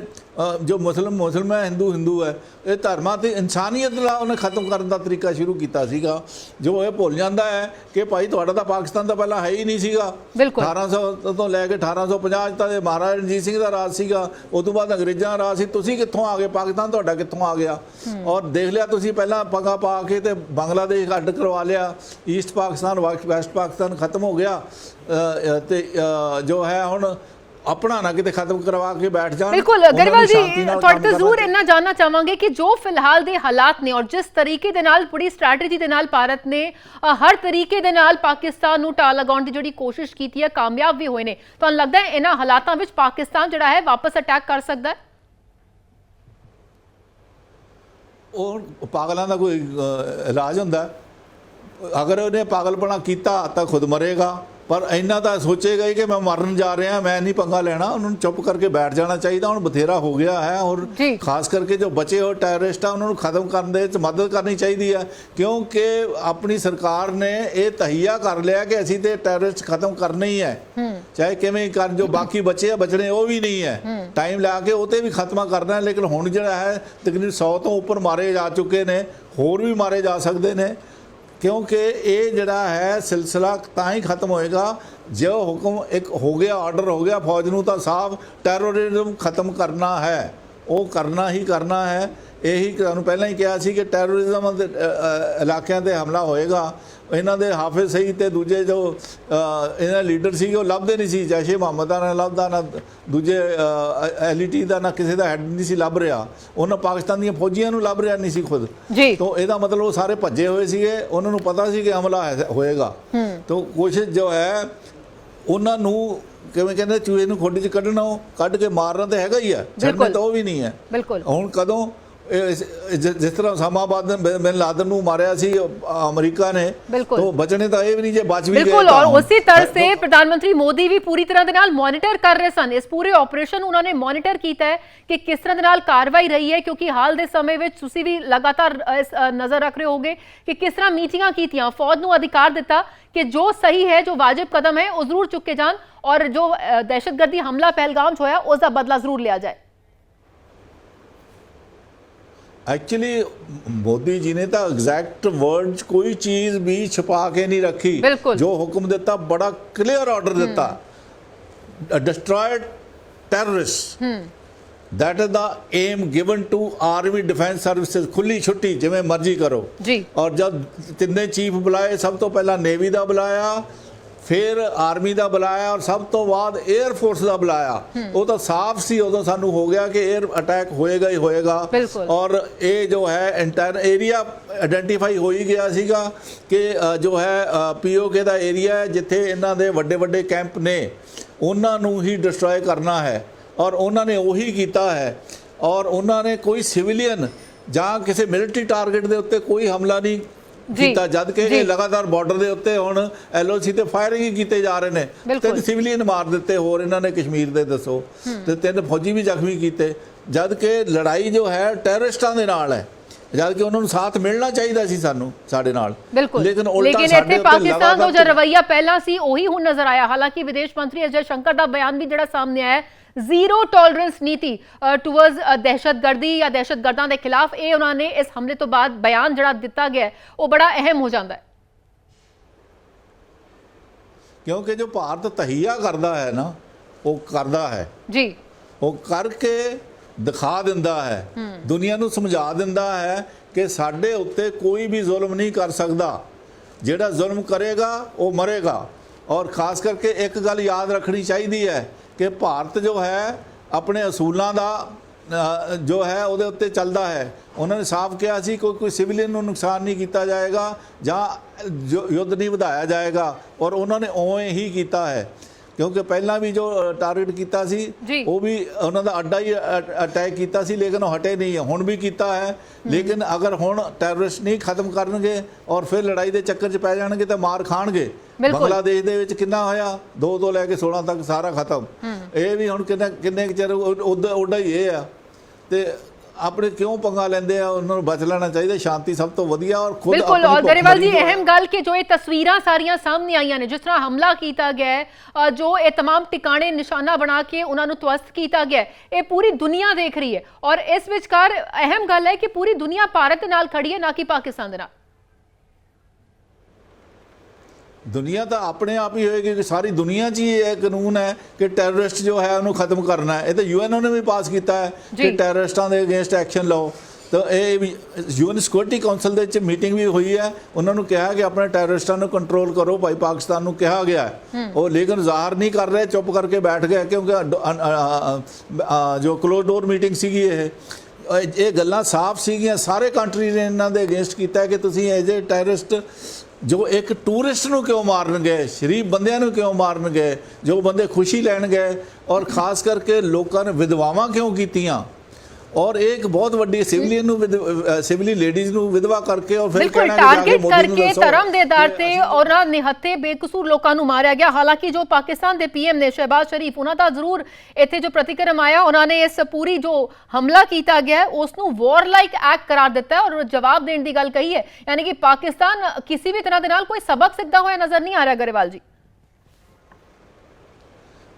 ਜੋ ਮੁਸਲਮ ਮੁਸਲਮ ਹੈ ਹਿੰਦੂ ਹਿੰਦੂ ਹੈ ਇਹ ਧਰਮਾਂ ਤੇ ਇਨਸਾਨੀਅਤ ਦਾ ਉਹਨੇ ਖਤਮ ਕਰਨ ਦਾ ਤਰੀਕਾ ਸ਼ੁਰੂ ਕੀਤਾ ਸੀਗਾ। ਜੋ ਇਹ ਭੁੱਲ ਜਾਂਦਾ ਹੈ ਕਿ ਭਾਈ ਤੁਹਾਡਾ ਤਾਂ ਪਾਕਿਸਤਾਨ ਤਾਂ ਪਹਿਲਾਂ ਹੈ ਹੀ ਨਹੀਂ ਸੀਗਾ। ਬਿਲਕੁਲ। 1800 ਤੋਂ ਲੈ ਕੇ 1850 ਤੱਕ ਇਹ ਮਹਾਰਾਜਾ ਰਣਜੀਤ ਸਿੰਘ ਦਾ ਰਾਜ ਸੀਗਾ। ਉਸ ਤੋਂ ਬਾਅਦ ਅੰਗਰੇਜ਼ਾਂ ਦਾ ਰਾਜ ਸੀ। ਤੁਸੀਂ ਕਿੱਥੋਂ ਆ ਗਏ? ਪਾਕਿਸਤਾਨ ਤੁਹਾਡਾ ਕਿੱਥੋਂ ਆ ਗਿਆ? ਔਰ ਦੇਖ ਲਿਆ ਤੁਸੀਂ ਪਹਿਲਾਂ ਪਗਾ ਪਾ ਕੇ ਤੇ ਬੰਗਲਾਦੇਸ਼ ਅੱਡ ਕਰਵਾ ਲਿਆ। ਈਸਟ ਪਾਕਿਸਤਾਨ ਵੈਸਟ ਪਾਕਿਸਤਾਨ ਖਤਮ ਹੋ ਗਿਆ। ਤੇ ਜੋ ਹੈ ਹੁਣ ਆਪਣਾ ਨਾ ਕਿਤੇ ਖਤਮ ਕਰਵਾ ਕੇ ਬੈਠ ਜਾਣ ਬਿਲਕੁਲ ਉਹਨਾਂ ਨੂੰ ਗਰੇਵਾਲ ਜੀ ਤੁਹਾਡੇ ਤੋਂ ਜ਼ਰੂਰ ਇੰਨਾ ਜਾਨਣਾ ਚਾਹਾਂਗੇ ਕਿ ਜੋ ਫਿਲਹਾਲ ਦੇ ਹਾਲਾਤ ਨੇ ਔਰ ਜਿਸ ਤਰੀਕੇ ਦੇ ਨਾਲ ਪੂਰੀ ਸਟ੍ਰੈਟਜੀ ਦੇ ਨਾਲ ਭਾਰਤ ਨੇ ਹਰ ਤਰੀਕੇ ਦੇ ਨਾਲ ਪਾਕਿਸਤਾਨ ਨੂੰ ਟਾਲ ਲਗਾਉਣ ਦੀ ਜਿਹੜੀ ਕੋਸ਼ਿਸ਼ ਕੀਤੀ ਹੈ ਕਾਮਯਾਬ ਵੀ ਹੋਏ ਨੇ। ਤੁਹਾਨੂੰ ਲੱਗਦਾ ਹੈ ਇਹਨਾਂ ਹਾਲਾਤਾਂ ਵਿੱਚ ਪਾਕਿਸਤਾਨ ਜਿਹੜਾ ਹੈ ਵਾਪਸ ਅਟੈਕ ਕਰ ਸਕਦਾ ਹੈ? ਉਹ ਪਾਗਲਾਂ ਦਾ ਕੋਈ ਇਲਾਜ ਹੁੰਦਾ। ਅਗਰ ਉਹਨੇ ਪਾਗਲਪਣਾ ਕੀਤਾ ਤਾਂ ਖੁਦ ਮਰੇਗਾ। ਪਰ ਇੰਨਾ ਤਾਂ ਸੋਚੇਗਾ ਹੀ ਕਿ ਮੈਂ ਮਰਨ ਜਾ ਰਿਹਾ ਮੈਂ ਨਹੀਂ ਪੰਗਾ ਲੈਣਾ ਉਹਨਾਂ ਨੂੰ ਚੁੱਪ ਕਰਕੇ ਬੈਠ ਜਾਣਾ ਚਾਹੀਦਾ ਹੁਣ ਬਥੇਰਾ ਹੋ ਗਿਆ ਹੈ ਔਰ। ਖਾਸ ਕਰਕੇ ਜੋ ਬਚੇ ਹੋਏ ਟੈਰਰਿਸਟ ਆ ਉਹਨਾਂ ਨੂੰ ਖਤਮ ਕਰਨ ਦੇ ਵਿੱਚ ਮਦਦ ਕਰਨੀ ਚਾਹੀਦੀ ਹੈ ਕਿਉਂਕਿ ਆਪਣੀ ਸਰਕਾਰ ਨੇ ਇਹ ਤਹਈਆ ਕਰ ਲਿਆ ਕਿ ਅਸੀਂ ਤੇ ਟੈਰਰਿਸਟ ਖਤਮ ਕਰਨੇ ਹੀ ਹੈ। ਚਾਹੇ ਕਿਵੇਂ ਹੀ ਕਰ ਜੋ ਬਾਕੀ ਬਚੇ ਆ ਬਚਣੇ ਉਹ ਵੀ ਨਹੀਂ ਹੈ। ਟਾਈਮ ਲਾ ਕੇ ਉਹ ਤੇ ਵੀ ਖਤਮਾ ਕਰਨਾ ਹੈ, ਲੇਕਿਨ ਹੁਣ ਜਿਹੜਾ ਹੈ ਤਕਰੀਬਨ 100 ਤੋਂ ਉੱਪਰ ਮਾਰੇ ਜਾ ਚੁੱਕੇ ਨੇ ਹੋਰ ਵੀ ਮਾਰੇ ਜਾ ਸਕਦੇ ਨੇ। ਕਿਉਂਕਿ ਇਹ ਜਿਹੜਾ ਹੈ ਸਿਲਸਿਲਾ ਤਾਂ ਹੀ ਖਤਮ ਹੋਏਗਾ। ਜੇ ਉਹ ਹੁਕਮ ਇੱਕ ਹੋ ਗਿਆ ਆਰਡਰ ਹੋ ਗਿਆ ਫੌਜ ਨੂੰ, ਤਾਂ ਸਾਫ਼ ਟੈਰੋਰਿਜ਼ਮ ਖਤਮ ਕਰਨਾ ਹੈ। ਉਹ ਕਰਨਾ ਹੀ ਕਰਨਾ ਹੈ। ਇਹੀ ਤੁਹਾਨੂੰ ਪਹਿਲਾਂ ਹੀ ਕਿਹਾ ਸੀ ਕਿ ਟੈਰੋਰਿਜ਼ਮ ਦੇ ਇਲਾਕਿਆਂ ਤੇ ਹਮਲਾ ਹੋਏਗਾ। ਇਹਨਾਂ ਦੇ ਹਾਫਿਜ਼ ਸਹੀ ਤੇ ਦੂਜੇ ਜੋ ਇਹਨਾਂ ਲੀਡਰ ਸੀ ਉਹ ਲੱਭਦੇ ਨਹੀਂ ਸੀ। ਜੈਸ਼ੇ ਮੁਹੰਮਦ ਦਾ ਨਾ ਲੱਭਦਾ ਨਾ ਦੂਜੇ ਐਲਈਟੀ ਦਾ ਨਾ ਕਿਸੇ ਦਾ ਹੈਡ ਨਹੀਂ ਸੀ ਲੱਭ ਰਿਹਾ। ਉਹਨਾਂ ਪਾਕਿਸਤਾਨ ਦੀਆਂ ਫੌਜੀਆਂ ਨੂੰ ਲੱਭ ਰਿਹਾ ਨਹੀਂ ਸੀ ਖੁਦ। ਜੀ। ਤੋਂ ਇਹਦਾ ਮਤਲਬ ਉਹ ਸਾਰੇ ਭੱਜੇ ਹੋਏ ਸੀਗੇ। ਉਹਨਾਂ ਨੂੰ ਪਤਾ ਸੀ ਕਿ ਹਮਲਾ ਹੋਏਗਾ। ਤੋਂ ਕੋਸ਼ਿਸ਼ ਜੋ ਹੈ ਉਹਨਾਂ ਨੂੰ ਕਿਵੇਂ ਕਹਿੰਦੇ ਚੂਹੇ ਨੂੰ ਖੋਡੀ 'ਚ ਕੱਢਣਾ ਉਹ ਕੱਢ ਕੇ ਮਾਰਨਾ ਤੇ ਹੈਗਾ ਹੀ ਹੈ। ਛੱਡਣੇ। ਤਾਂ ਉਹ ਵੀ ਨਹੀਂ ਹੈ। ਬਿਲਕੁਲ। ਹੁਣ ਕਦੋਂ ਜਿਸ ਤਰ੍ਹਾਂ ਉਸਾਮਾਬਾਦ ਨੇ ਬਿਨ ਲਾਦਨ ਨੂੰ ਮਾਰਿਆ ਸੀ ਅਮਰੀਕਾ ਨੇ ਤੋਂ ਬਚਣੇ ਤਾਂ ਇਹ ਵੀ ਨਹੀਂ ਜੇ ਬਚ ਵੀ ਗਏ ਬਿਲਕੁਲ ਔਰ ਉਸੇ ਤਰ੍ਹਾਂ ਸੇ ਪ੍ਰਧਾਨ ਮੰਤਰੀ ਮੋਦੀ ਵੀ ਪੂਰੀ ਤਰ੍ਹਾਂ ਦੇ ਨਾਲ ਮੋਨੀਟਰ ਕਰ ਰਹੇ ਸਨ। ਇਸ ਪੂਰੇ ਆਪਰੇਸ਼ਨ ਉਹਨਾਂ ਨੇ ਮੋਨੀਟਰ ਕੀਤਾ ਹੈ ਕਿ ਕਿਸ ਤਰ੍ਹਾਂ ਦੇ ਨਾਲ ਕਾਰਵਾਈ ਰਹੀ ਹੈ ਕਿਉਂਕਿ ਹਾਲ ਦੇ ਸਮੇਂ ਵਿੱਚ ਤੁਸੀਂ ਵੀ ਲਗਾਤਾਰ ਨਜ਼ਰ ਰੱਖ ਰਹੇ ਹੋਗੇ ਕਿ ਕਿਸ ਤਰ੍ਹਾਂ ਮੀਟਿੰਗਾਂ ਕੀਤੀਆਂ ਫੌਜ ਨੂੰ ਅਧਿਕਾਰ ਦਿੱਤਾ ਕਿ ਜੋ ਸਹੀ ਹੈ ਜੋ ਵਾਜਬ ਕਦਮ ਹੈ ਉਹ ਜ਼ਰੂਰ ਚੁੱਕੇ ਜਾਣ ਔਰ ਜੋ ਦਹਿਸ਼ਤਗਰਦੀ ਹਮਲਾ ਪਹਿਲਗਾਮ ਚ ਹੋਇਆ ਉਸ ਦਾ ਬਦਲਾ ਜ਼ਰੂਰ ਲਿਆ ਜਾਏ। ਐਕਚੁਅਲੀ ਮੋਦੀ ਜੀ ਨੇ ਤਾਂ ਐਗਜ਼ੈਕਟ ਵਰਡਸ ਕੋਈ ਚੀਜ਼ ਵੀ ਛੁਪਾ ਕੇ ਨਹੀਂ ਰੱਖੀ। ਜੋ ਹੁਕਮ ਦਿੱਤਾ ਬੜਾ ਕਲੀਅਰ ਆਰਡਰ ਦਿੱਤਾ destroyed terrorist that is the aim given to army defense services. ਖੁੱਲੀ ਛੁੱਟੀ ਜਿਵੇਂ ਮਰਜ਼ੀ ਕਰੋ ਜੀ ਔਰ ਜਦ ਤਿੰਨੇ ਚੀਫ ਬੁਲਾਏ ਸਭ ਤੋਂ ਪਹਿਲਾਂ ਨੇਵੀ ਦਾ ਬੁਲਾਇਆ ਫਿਰ ਆਰਮੀ ਦਾ ਬੁਲਾਇਆ ਔਰ ਸਭ ਤੋਂ ਬਾਅਦ 에ਅਰ ਫੋਰਸ ਦਾ ਬੁਲਾਇਆ। ਉਹ ਤਾਂ ਸਾਫ਼ ਸੀ ਉਦੋਂ ਸਾਨੂੰ ਹੋ ਗਿਆ ਕਿ 에ਅਰ ਅਟੈਕ ਹੋਏਗਾ ਹੀ ਹੋਏਗਾ। ਔਰ ਇਹ ਜੋ ਹੈ ਇੰਟਾਇਰ ਏਰੀਆ ਆਇਡੈਂਟੀਫਾਈ ਹੋ ਹੀ ਗਿਆ ਸੀਗਾ ਕਿ ਜੋ ਹੈ ਪੀਓਕੇ ਦਾ ਏਰੀਆ ਹੈ ਜਿੱਥੇ ਇਹਨਾਂ ਦੇ ਵੱਡੇ ਵੱਡੇ ਕੈਂਪ ਨੇ ਉਹਨਾਂ ਨੂੰ ਹੀ ਡਿਸਟਰੋਏ ਕਰਨਾ ਹੈ। ਔਰ ਉਹਨਾਂ ਨੇ ਉਹੀ ਕੀਤਾ ਹੈ। ਔਰ ਉਹਨਾਂ ਨੇ ਕੋਈ ਸਿਵਿਲੀਅਨ ਜਾਂ ਕਿਸੇ ਮਿਲਟਰੀ ਟਾਰਗੇਟ ਦੇ ਉੱਤੇ ਕੋਈ ਹਮਲਾ ਨਹੀਂ ਕੀਤਾ ਜਦ ਕਿ। ਇਹ ਲਗਾਤਾਰ ਬਾਰਡਰ ਦੇ ਉੱਤੇ ਹੁਣ ਐਲਓਸੀ ਤੇ ਫਾਇਰਿੰਗ ਹੀ ਕੀਤੇ ਜਾ ਰਹੇ ਨੇ। ਤਿੰਨ ਸਿਵਿਲੀਅਨ ਮਾਰ ਦਿੱਤੇ ਹੋਰ ਇਹਨਾਂ ਨੇ ਕਸ਼ਮੀਰ ਦੇ ਦੱਸੋ। ਤੇ ਤਿੰਨ ਫੌਜੀ ਵੀ ਜ਼ਖਮੀ ਕੀਤੇ। ਜਦ ਕਿ ਲੜਾਈ ਜੋ ਹੈ ਟੈਰਰਿਸਟਾਂ ਦੇ ਨਾਲ ਹੈ। ਜਦ ਕਿ ਉਹਨਾਂ ਨੂੰ ਸਾਥ ਮਿਲਣਾ ਚਾਹੀਦਾ ਸੀ ਸਾਨੂੰ ਸਾਡੇ ਨਾਲ। ਬਿਲਕੁਲ। ਲੇਕਿਨ ਉਲਟਾ ਲੇਕਿਨ ਸਾਡੇ ਇੱਥੇ ਉੱਤੇ ਪਾਕਿਸਤਾਨ ਦਾ ਜੋ ਰਵਈਆ ਪਹਿਲਾਂ ਸੀ ਉਹੀ ਹੁਣ ਨਜ਼ਰ ਆਇਆ। ਹਾਲਾਂਕਿ ਵਿਦੇਸ਼ ਮੰਤਰੀ ਅਜੇ ਸ਼ੰਕਰ ਦਾ ਬਿਆਨ ਵੀ ਜਿਹੜਾ ਸਾਹਮਣੇ ਆਇਆ ਜ਼ੀਰੋ ਟੋਲਰੈਂਸ ਨੀਤੀ ਟੁਵਰਡਸ ਦਹਿਸ਼ਤਗਰਦੀ ਜਾਂ ਦਹਿਸ਼ਤਗਰਦਾਂ ਦੇ ਖਿਲਾਫ ਇਹ ਉਹਨਾਂ ਨੇ ਇਸ ਹਮਲੇ ਤੋਂ ਬਾਅਦ ਬਿਆਨ ਜਿਹੜਾ ਦਿੱਤਾ ਗਿਆ ਉਹ ਬੜਾ ਅਹਿਮ ਹੋ ਜਾਂਦਾ ਹੈ। ਕਿਉਂਕਿ ਜੋ ਭਾਰਤ ਤਹੀਆ ਕਰਦਾ ਹੈ ਨਾ ਉਹ ਕਰਦਾ ਹੈ। ਜੀ। ਉਹ ਕਰਕੇ ਦਿਖਾ ਦਿੰਦਾ ਹੈ। ਦੁਨੀਆ ਨੂੰ ਸਮਝਾ ਦਿੰਦਾ ਹੈ ਕਿ ਸਾਡੇ ਉੱਤੇ ਕੋਈ ਵੀ ਜ਼ੁਲਮ ਨਹੀਂ ਕਰ ਸਕਦਾ। ਜਿਹੜਾ ਜ਼ੁਲਮ ਕਰੇਗਾ ਉਹ ਮਰੇਗਾ। ਔਰ ਖਾਸ ਕਰਕੇ ਇੱਕ ਗੱਲ ਯਾਦ ਰੱਖਣੀ ਚਾਹੀਦੀ ਹੈ ਕਿ ਭਾਰਤ ਜੋ ਹੈ ਆਪਣੇ ਅਸੂਲਾਂ ਦਾ ਜੋ ਹੈ ਉਹਦੇ ਉੱਤੇ ਚੱਲਦਾ ਹੈ ਉਹਨਾਂ ਨੇ ਸਾਫ਼ ਕਿਹਾ ਸੀ ਕੋਈ ਕੋਈ ਸਿਵਲੀਅਨ ਨੂੰ ਨੁਕਸਾਨ ਨਹੀਂ ਕੀਤਾ ਜਾਏਗਾ ਜਾਂ ਯੁੱਧ ਨਹੀਂ ਵਧਾਇਆ ਜਾਏਗਾ ਔਰ ਉਹਨਾਂ ਨੇ ਉਵੇਂ ਹੀ ਕੀਤਾ ਹੈ ਕਿਉਂਕਿ ਪਹਿਲਾਂ ਵੀ ਜੋ ਟਾਰਗੇਟ ਕੀਤਾ ਸੀ। ਉਹ ਵੀ ਉਹਨਾਂ ਦਾ ਅੱਡਾ ਹੀ ਅਟੈਕ ਕੀਤਾ ਸੀ ਲੇਕਿਨ ਉਹ ਹਟੇ ਨਹੀਂ ਹੈ। ਹੁਣ ਵੀ ਕੀਤਾ ਹੈ ਲੇਕਿਨ ਅਗਰ ਹੁਣ ਟੈਰਰਿਸਟ ਨਹੀਂ ਖਤਮ ਕਰਨਗੇ ਔਰ ਫਿਰ ਲੜਾਈ ਦੇ ਚੱਕਰ 'ਚ ਪੈ ਜਾਣਗੇ ਤਾਂ ਮਾਰ ਖਾਣਗੇ। ਬੰਗਲਾਦੇਸ਼ ਦੇ ਵਿੱਚ ਕਿੰਨਾ ਹੋਇਆ 2 ਤੋਂ ਲੈ ਕੇ 16 ਤੱਕ ਸਾਰਾ ਖਤਮ ਇਹ ਵੀ ਹੁਣ ਕਿੰਨਾ ਕਿੰਨੇ ਕੁ ਚਿਰ ਉਹਦਾ ਉਹਦਾ ਹੀ ਇਹ ਆ ਤੇ ਆਪਣੇ ਕਿਉਂ ਪੰਗਾ ਲੈਂਦੇ ਆ ਉਹਨਾਂ ਨੂੰ ਬਚ ਲੈਣਾ ਚਾਹੀਦਾ ਸ਼ਾਂਤੀ ਸਭ ਤੋਂ ਵਧੀਆ ਔਰ ਖੁਦ ਬਿਲਕੁਲ ਆਪਣੀ ਔਰ ਗਰੇਵਾਲ ਜੀ ਭੁੱਖਮਰੀ ਜੋ ਹੈ- ਅਹਿਮ ਗੱਲ ਕਿ ਜੋ ਇਹ ਤਸਵੀਰਾਂ ਸਾਰੀਆਂ ਸਾਹਮਣੇ ਆਈਆਂ ਨੇ ਜਿਸ ਤਰ੍ਹਾਂ ਹਮਲਾ ਕੀਤਾ ਗਿਆ ਹੈ ਅ, ਜੋ ਇਹ तमाम ਟਿਕਾਣੇ ਨਿਸ਼ਾਨਾ ਬਣਾ ਕੇ ਉਹਨਾਂ ਨੂੰ ਤਵਸਤ ਕੀਤਾ ਗਿਆ ਹੈ, ਇਹ ਪੂਰੀ ਦੁਨੀਆ ਦੇਖ ਰਹੀ ਹੈ ਔਰ ਇਸ ਵਿਚਕਾਰ ਅਹਿਮ ਗੱਲ ਹੈ ਕਿ ਪੂਰੀ ਦੁਨੀਆ ਭਾਰਤ ਦੇ ਨਾਲ ਖੜੀ ਹੈ ਨਾ ਕਿ ਪਾਕਿਸਤਾਨ ਦੇ ਨਾਲ ਦੁਨੀਆ ਤਾਂ ਆਪਣੇ ਆਪ ਹੀ ਹੋਏਗੀ ਕਿ ਸਾਰੀ ਦੁਨੀਆ 'ਚ ਹੀ ਇਹ ਕਾਨੂੰਨ ਹੈ ਕਿ ਟੈਰਰਿਸਟ ਜੋ ਹੈ ਉਹਨੂੰ ਖਤਮ ਕਰਨਾ ਹੈ। ਇਹ ਤਾਂ ਯੂਐਨ ਨੇ ਵੀ ਪਾਸ ਕੀਤਾ ਹੈ। ਕਿ ਟੈਰਰਿਸਟਾਂ ਦੇ ਅਗੇਂਸਟ ਐਕਸ਼ਨ ਲਓ। ਤਾਂ ਇਹ ਵੀ ਯੂਐਨ ਸਿਕਿਉਰਿਟੀ ਕਾਉਂਸਲ ਦੇ ਵਿੱਚ ਮੀਟਿੰਗ ਵੀ ਹੋਈ ਹੈ। ਉਹਨਾਂ ਨੂੰ ਕਿਹਾ ਕਿ ਆਪਣੇ ਟੈਰਰਿਸਟਾਂ ਨੂੰ ਕੰਟਰੋਲ ਕਰੋ ਭਾਈ ਪਾਕਿਸਤਾਨ ਨੂੰ ਕਿਹਾ ਗਿਆ ਉਹ ਲੇਕਿਨ ਜ਼ਾਹਰ ਨਹੀਂ ਕਰ ਰਹੇ ਚੁੱਪ ਕਰਕੇ ਬੈਠ ਗਏ ਕਿਉਂਕਿ ਅ- ਅ- ਅ- ਅ- ਜੋ ਕਲੋਜ਼ ਡੋਰ ਮੀਟਿੰਗ ਸੀਗੀ ਇਹ। ਇਹ ਗੱਲਾਂ ਸਾਫ਼ ਸੀਗੀਆਂ। ਸਾਰੇ ਕੰਟਰੀ ਨੇ ਇਹਨਾਂ ਦੇ ਅਗੇਂਸਟ ਕੀਤਾ ਕਿ ਤੁਸੀਂ ਐਜ਼ ਏ ਟੈਰਰਿਸਟ ਜੋ ਇੱਕ ਟੂਰਿਸਟ ਨੂੰ ਕਿਉਂ ਮਾਰਨਗੇ, ਸ਼ਰੀਫ ਬੰਦਿਆਂ ਨੂੰ ਕਿਉਂ ਮਾਰਨਗੇ, ਜੋ ਬੰਦੇ ਖੁਸ਼ੀ ਲੈਣਗੇ ਔਰ ਖਾਸ ਕਰਕੇ ਲੋਕਾਂ ਨੇ ਵਿਧਵਾਵਾਂ ਕਿਉਂ ਕੀਤੀਆਂ? ਔਰ ਇੱਕ ਬਹੁਤ ਵੱਡੀ ਸਿਵਲੀਅਨ ਨੂੰ ਸਿਵਲੀ ਲੇਡੀਜ਼ ਨੂੰ ਵਿਧਵਾ ਕਰਕੇ ਔਰ ਫਿਰ ਬਿਲਕੁਲ ਟਾਰਗੇਟ ਕਰਕੇ ਧਰਮ ਦੇ ਆਧਾਰ ਤੇ ਔਰ ਨਿਹੱਥੇ ਬੇਕਸੂਰ ਲੋਕਾਂ ਨੂੰ ਮਾਰਿਆ ਗਿਆ। ਹਾਲਾਂਕਿ ਜੋ ਪਾਕਿਸਤਾਨ ਦੇ ਪੀਐਮ ਨੇ ਸ਼ਹਿਬਾਜ਼ ਸ਼ਰੀਫ ਉਹਨਾਂ ਦਾ ਜ਼ਰੂਰ ਇੱਥੇ ਜੋ ਪ੍ਰਤੀਕਰਮ ਆਇਆ ਉਹਨਾਂ ਨੇ ਇਸ ਪੂਰੀ ਜੋ ਹਮਲਾ ਕੀਤਾ ਗਿਆ ਉਸ ਨੂੰ ਵਾਰ ਲਾਈਕ ਐਕਟ ਕਰਾਰ ਦਿੱਤਾ ਔਰ ਜਵਾਬ ਦੇਣ ਦੀ ਗੱਲ ਕਹੀ ਹੈ। ਯਾਨੀ ਕਿ ਪਾਕਿਸਤਾਨ ਕਿਸੇ ਵੀ ਤਰ੍ਹਾਂ ਦੇ ਨਾਲ ਕੋਈ ਸਬਕ ਸਿੱਖਦਾ ਹੋਇਆ ਨਜ਼ਰ ਨਹੀਂ ਆ ਰਿਹਾ ਗਰੇਵਾਲ ਜੀ।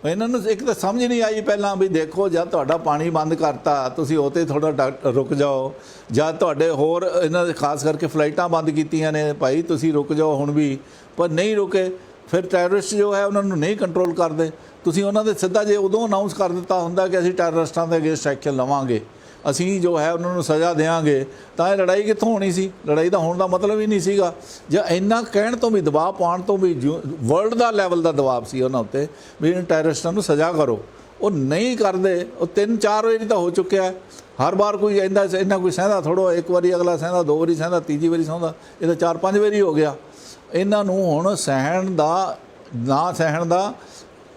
ਇਹਨਾਂ ਨੂੰ ਇੱਕ ਤਾਂ ਸਮਝ ਨਹੀਂ ਆਈ ਪਹਿਲਾਂ ਵੀ ਦੇਖੋ ਜਾਂ ਤੁਹਾਡਾ ਪਾਣੀ ਬੰਦ ਕਰਤਾ, ਤੁਸੀਂ ਉਹ ਤੇ ਥੋੜਾ ਡਾਕ- ਰੁਕ ਜਾਓ, ਜਾਂ ਤੁਹਾਡੇ ਹੋਰ ਇਹਨਾਂ ਦੇ ਖਾਸ ਕਰਕੇ ਫਲਾਈਟਾਂ ਬੰਦ ਕੀਤੀਆਂ ਨੇ, ਭਾਈ ਤੁਸੀਂ ਰੁਕ ਜਾਓ ਹੁਣ ਵੀ, ਪਰ ਨਹੀਂ ਰੁਕੇ, ਫਿਰ ਟੈਰਰਿਸਟ ਜੋ ਹੈ ਉਹਨਾਂ ਨੂੰ ਨਹੀਂ ਕੰਟਰੋਲ ਕਰਦੇ, ਤੁਸੀਂ ਉਹਨਾਂ ਦੇ ਸਿੱਧਾ ਜੇ ਉਦੋਂ ਅਨਾਉਂਸ ਕਰ ਦਿੱਤਾ ਹੁੰਦਾ ਕਿ ਅਸੀਂ ਟੈਰਰਿਸਟਾਂ ਦੇ ਅਗੇਂਸਟ ਐਕਸ਼ਨ ਲਵਾਂਗੇ। ਅਸੀਂ ਜੋ ਹੈ ਉਹਨਾਂ ਨੂੰ ਸਜ਼ਾ ਦੇਵਾਂਗੇ ਤਾਂ ਇਹ ਲੜਾਈ ਕਿੱਥੋਂ ਹੋਣੀ ਸੀ? ਲੜਾਈ ਦਾ ਹੋਣ ਦਾ ਮਤਲਬ ਹੀ ਨਹੀਂ ਸੀਗਾ। ਜਾਂ ਇੰਨਾ ਕਹਿਣ ਤੋਂ ਵੀ, ਦਬਾਅ ਪਾਉਣ ਤੋਂ ਵੀ ਵਰਲਡ ਦਾ ਲੈਵਲ ਦਾ ਦਬਾਅ ਸੀ ਉਹਨਾਂ ਉੱਤੇ, ਵੀ ਇਹਨਾਂ ਟੈਰਰਿਸਟਾਂ ਨੂੰ ਸਜ਼ਾ ਕਰੋ। ਉਹ ਨਹੀਂ ਕਰਦੇ, ਉਹ ਤਿੰਨ ਚਾਰ ਵਾਰੀ ਤਾਂ ਹੋ ਚੁੱਕਿਆ ਹਰ ਵਾਰ ਕੋਈ ਇੰਦਾ ਇੰਨਾ ਕੋਈ ਸਹਿੰਦਾ ਥੋੜੋ ਇੱਕ ਵਾਰੀ ਅਗਲਾ ਸਹਿੰਦਾ, ਦੋ ਵਾਰੀ ਸਹਿੰਦਾ, ਤੀਜੀ ਵਾਰੀ ਸਹਿੰਦਾ, ਇਹ ਤਾਂ ਚਾਰ ਪੰਜ ਵਾਰੀ ਹੋ ਗਿਆ। ਇਹਨਾਂ ਨੂੰ ਹੁਣ ਸਹਿਣ ਦਾ, ਨਾ ਸਹਿਣ ਦਾ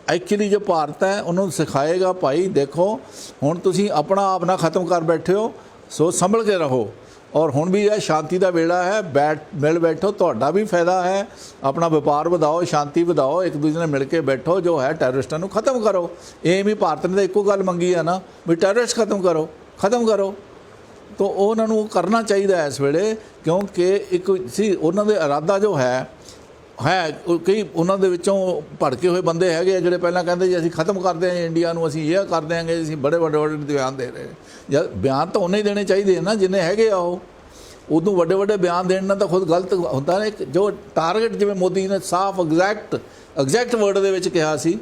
ਐਕਚੁਅਲੀ ਜੋ ਭਾਰਤ ਹੈ, ਉਹਨਾਂ ਨੂੰ ਸਿਖਾਏਗਾ ਭਾਈ, ਦੇਖੋ, ਹੁਣ ਤੁਸੀਂ ਆਪਣਾ ਆਪ ਨਾ ਖਤਮ ਕਰ ਬੈਠੇ ਹੋ, ਸੋ ਸੰਭਲ ਕੇ ਰਹੋ। ਔਰ ਹੁਣ ਵੀ ਇਹ ਸ਼ਾਂਤੀ ਦਾ ਵੇਲਾ ਹੈ, ਬੈਠ, ਮਿਲ ਬੈਠੋ, ਤੁਹਾਡਾ ਵੀ ਫਾਇਦਾ ਹੈ। ਆਪਣਾ ਵਪਾਰ ਵਧਾਓ, ਸ਼ਾਂਤੀ ਵਧਾਓ, ਇੱਕ ਦੂਜੇ ਨਾਲ ਮਿਲ ਕੇ ਬੈਠੋ, ਜੋ ਹੈ ਟੈਰਰਿਸਟਾਂ ਨੂੰ ਖਤਮ ਕਰੋ। ਇਹ ਵੀ ਭਾਰਤ ਨੇ ਤਾਂ ਇੱਕੋ ਗੱਲ ਮੰਗੀ ਹੈ ਨਾ, ਵੀ ਟੈਰਰਿਸਟ ਖਤਮ ਕਰੋ ਖਤਮ ਕਰੋ। ਤਾਂ ਉਹਨਾਂ ਨੂੰ ਕਰਨਾ ਚਾਹੀਦਾ ਇਸ ਵੇਲੇ, ਕਿਉਂਕਿ ਇੱਕ, ਸੀ, ਉਹਨਾਂ ਦੇ ਇਰਾਦਾ ਜੋ ਹੈ ਹੈ ਉਹ ਕਈ ਉਹਨਾਂ ਦੇ ਵਿੱਚੋਂ ਭੜਕੇ ਹੋਏ ਬੰਦੇ ਹੈਗੇ ਆ ਜਿਹੜੇ ਪਹਿਲਾਂ ਕਹਿੰਦੇ ਜੀ ਅਸੀਂ ਖਤਮ ਕਰਦੇ ਹਾਂ ਇੰਡੀਆ ਨੂੰ ਅਸੀਂ ਇਹ ਕਰ ਦਿਆਂਗੇ ਅਸੀਂ ਬੜੇ ਵੱਡੇ ਵੱਡੇ ਬਿਆਨ ਦੇ ਰਹੇ ਜਦ ਬਿਆਨ ਤਾਂ ਉਹਨੇ ਹੀ ਦੇਣੇ ਚਾਹੀਦੇ ਆ ਨਾ ਜਿੰਨੇ ਹੈਗੇ ਆ ਉਹ ਉਦੋਂ ਵੱਡੇ ਵੱਡੇ ਬਿਆਨ ਦੇਣ ਨਾਲ ਤਾਂ ਖੁਦ ਗਲਤ ਹੁੰਦਾ ਨੇ ਜੋ ਟਾਰਗੇਟ ਜਿਵੇਂ ਮੋਦੀ ਨੇ ਸਾਫ਼ ਐਗਜ਼ੈਕਟ ਐਗਜ਼ੈਕਟ ਵਰਡ ਦੇ ਵਿੱਚ ਕਿਹਾ ਸੀ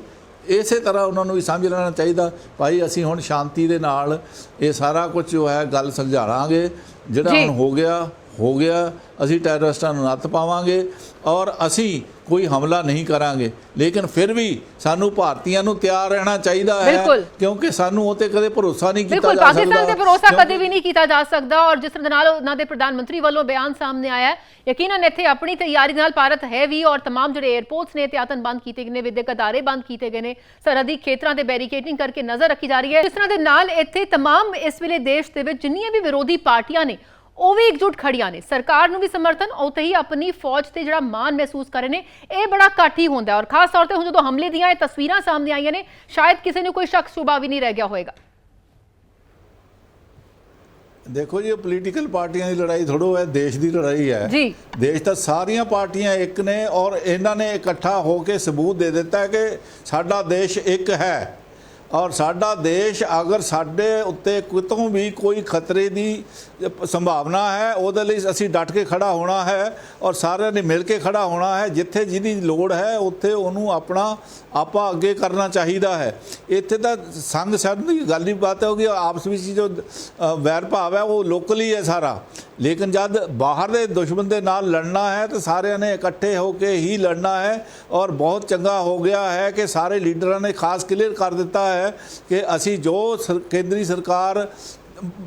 ਇਸੇ ਤਰ੍ਹਾਂ ਉਹਨਾਂ ਨੂੰ ਵੀ ਸਮਝ ਲੈਣਾ ਚਾਹੀਦਾ ਭਾਈ ਅਸੀਂ ਹੁਣ ਸ਼ਾਂਤੀ ਦੇ ਨਾਲ ਇਹ ਸਾਰਾ ਕੁਝ ਜੋ ਹੈ ਗੱਲ ਸਮਝਾਵਾਂਗੇ ਜਿਹੜਾ ਜੀ। ਹੁਣ ਹੋ ਗਿਆ ਹੋ ਗਿਆ ਅਸੀਂ ਟੈਰਰਿਸਟਾਂ ਨੂੰ ਨੱਥ ਪਾਵਾਂਗੇ ਔਰ ਅਸੀਂ ਕੋਈ ਹਮਲਾ ਨਹੀਂ ਕਰਾਂਗੇ। ਲੇਕਿਨ ਫਿਰ ਵੀ ਸਾਨੂੰ ਭਾਰਤੀਆਂ ਨੂੰ ਤਿਆਰ ਰਹਿਣਾ ਚਾਹੀਦਾ ਹੈ ਕਿਉਂਕਿ ਸਾਨੂੰ ਉਹ ਤੇ ਕਦੇ ਭਰੋਸਾ ਨਹੀਂ ਕੀਤਾ ਜਾ ਸਕਦਾ। ਬਿਲਕੁਲ ਭਰੋਸਾ ਕਦੇ ਵੀ ਨਹੀਂ ਕੀਤਾ ਜਾ ਸਕਦਾ ਔਰ ਜਿਸ ਤਰ੍ਹਾਂ ਨਾਲ ਉਹਨਾਂ ਦੇ ਪ੍ਰਧਾਨ ਮੰਤਰੀ ਵੱਲੋਂ ਬਿਆਨ ਸਾਹਮਣੇ ਆਇਆ ਯਕੀਨਨ ਇੱਥੇ ਆਪਣੀ ਤਿਆਰੀ ਨਾਲ ਭਾਰਤ ਹੈ ਵੀ ਔਰ तमाम ਜਿਹੜੇ 에ਅਰਪੋਰਟਸ ਨੇ ਤੇ ਆਤੰਕਬੰਦ ਕੀਤੇ ਗਏ ਨੇ ਵਿਦਿਅਕ ਅਦਾਰੇ ਬੰਦ ਕੀਤੇ ਗਏ ਨੇ ਸਰਹੱਦੀ ਖੇਤਰਾਂ ਤੇ ਬੈਰੀਕੇਡਿੰਗ ਕਰਕੇ ਨਜ਼ਰ ਰੱਖੀ ਜਾ ਰਹੀ ਹੈ। ਜਿਸ ਤਰ੍ਹਾਂ ਦੇ ਨਾਲ ਇੱਥੇ तमाम ਇਸ ਵੇਲੇ ਦੇਸ਼ ਦੇ ਵਿੱਚ ਜਿੰਨੀਆਂ ਵੀ ਵਿਰੋਧੀ ਪਾਰਟੀਆਂ ਨੇ ਉਹ ਵੀ ਇਕਜੁੱਟ ਖੜੀਆਂ ਨੇ। ਸਰਕਾਰ ਨੂੰ ਵੀ ਸਮਰਥਨ ਉੱਥੇ ਹੀ ਆਪਣੀ ਫੌਜ ਤੇ ਜਿਹੜਾ ਮਾਣ ਮਹਿਸੂਸ ਕਰ ਰਹੇ ਨੇ ਇਹ ਬੜਾ ਘੱਟ ਹੀ ਹੁੰਦਾ ਔਰ ਖਾਸ ਤੌਰ ਤੇ ਹੁਣ ਜਦੋਂ ਹਮਲੇ ਦੀਆਂ ਇਹ ਤਸਵੀਰਾਂ ਸਾਹਮਣੇ ਆਈਆਂ ਨੇ ਸ਼ਾਇਦ ਕਿਸੇ ਨੂੰ ਕੋਈ ਸ਼ੱਕ ਸ਼ੁਬਾ ਵੀ ਨਹੀਂ ਰਹਿ ਗਿਆ ਹੋਵੇਗਾ। ਦੇਖੋ ਜੀ ਇਹ ਪੋਲੀਟੀਕਲ ਪਾਰਟੀਆਂ ਦੀ ਲੜਾਈ ਥੋੜੋ ਹੈ ਦੇਸ਼ ਦੀ ਲੜਾਈ ਹੈ। ਜੀ। ਦੇਸ਼ ਤਾਂ ਸਾਰੀਆਂ ਪਾਰਟੀਆਂ ਇੱਕ ਨੇ ਔਰ ਇਹਨਾਂ ਨੇ ਇਕੱਠਾ ਹੋ ਕੇ ਸਬੂਤ ਦੇ ਦਿੱਤਾ ਕਿ ਸਾਡਾ ਦੇਸ਼ ਇੱਕ ਹੈ। ਔਰ ਸਾਡਾ ਦੇਸ਼ ਅਗਰ ਸਾਡੇ ਉੱਤੇ ਕਿਤੋਂ ਵੀ ਕੋਈ ਖਤਰੇ ਦੀ ਸੰਭਾਵਨਾ ਹੈ ਉਹਦੇ ਲਈ ਅਸੀਂ ਡਟ ਕੇ ਖੜਾ ਹੋਣਾ ਹੈ ਔਰ ਸਾਰਿਆਂ ਨੇ ਮਿਲ ਕੇ ਖੜਾ ਹੋਣਾ ਹੈ। ਜਿੱਥੇ ਜਿਹਦੀ ਲੋੜ ਹੈ ਉੱਥੇ ਉਹਨੂੰ ਆਪਣਾ ਆਪਾ ਅੱਗੇ ਕਰਨਾ ਚਾਹੀਦਾ ਹੈ। ਇੱਥੇ ਤਾਂ ਸੰਗ ਸੰਗ ਦੀ ਗੱਲ ਹੀ ਬਾਤ ਹੋ ਹੋਗੀ ਆਪਸ ਵਿੱਚ ਜੋ ਅ, ਵੈਰ ਭਾਵ ਹੈ ਉਹ ਲੋਕਲੀ ਹੈ ਸਾਰਾ। ਲੇਕਿਨ ਜਦ ਬਾਹਰ ਦੇ ਦੁਸ਼ਮਣ ਦੇ ਨਾਲ ਲੜਨਾ ਹੈ ਤਾਂ ਸਾਰਿਆਂ ਨੇ ਇਕੱਠੇ ਹੋ ਕੇ ਹੀ ਲੜਨਾ ਹੈ ਔਰ ਬਹੁਤ ਚੰਗਾ ਹੋ ਗਿਆ ਹੈ ਕਿ ਸਾਰੇ ਲੀਡਰਾਂ ਨੇ ਖਾਸ ਕਲੀਅਰ ਕਰ ਦਿੱਤਾ ਹੈ ਹੈ ਕਿ ਅਸੀਂ ਜੋ ਸਰ- ਕੇਂਦਰੀ ਸਰਕਾਰ